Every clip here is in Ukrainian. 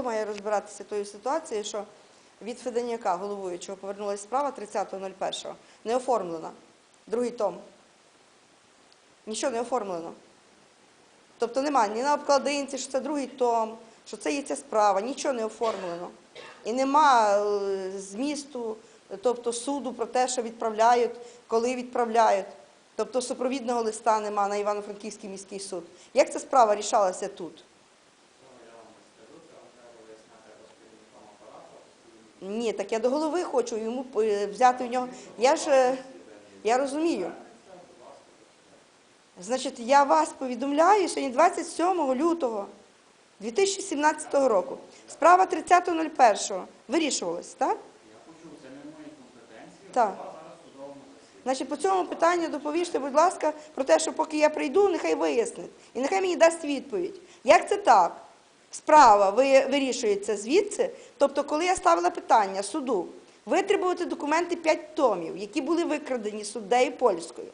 хто має розбиратися тою ситуацією, що від Феденяка, головуючого, повернулася справа 30.01. Не оформлена. Другий том. Нічого не оформлено. Тобто немає ні на обкладинці, що це другий том, що це є ця справа, нічого не оформлено. І нема е, змісту, тобто суду про те, що відправляють, коли відправляють. Тобто супровідного листа нема на Івано-Франківський міський суд. Як ця справа рішалася тут? Ні, так я до голови хочу йому е, взяти в нього. Я ж е, я розумію. Значить, я вас повідомляю сьогодні 27 лютого 2017 року. Справа 30.01 вирішувалась, так? Я почув, це не в компетенції. Так. Значить, по цьому питанню доповісти, будь ласка, про те, що поки я прийду, нехай вияснить. І нехай мені дасть відповідь. Як це так? Справа ви- вирішується звідси. Тобто, коли я ставила питання суду, витребувати документи 5 томів, які були викрадені суддею польською.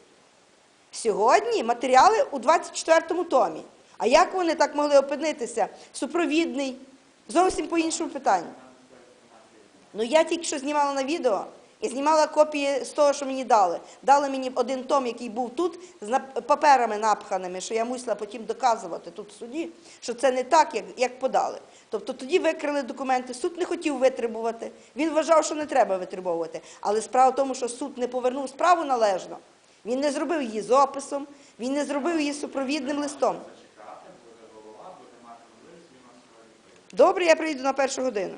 Сьогодні матеріали у 24-му томі. А як вони так могли опинитися? Супровідний, зовсім по іншому питанню. Ну я тільки що знімала на відео і знімала копії з того, що мені дали. Дали мені один том, який був тут, з паперами напханими, що я мусила потім доказувати тут в суді, що це не так, як, як подали. Тобто тоді викрили документи, суд не хотів витребувати. Він вважав, що не треба витребовувати. Але справа в тому, що суд не повернув справу належно. Він не зробив її з описом, він не зробив її супровідним листом. Добре, я прийду на першу годину.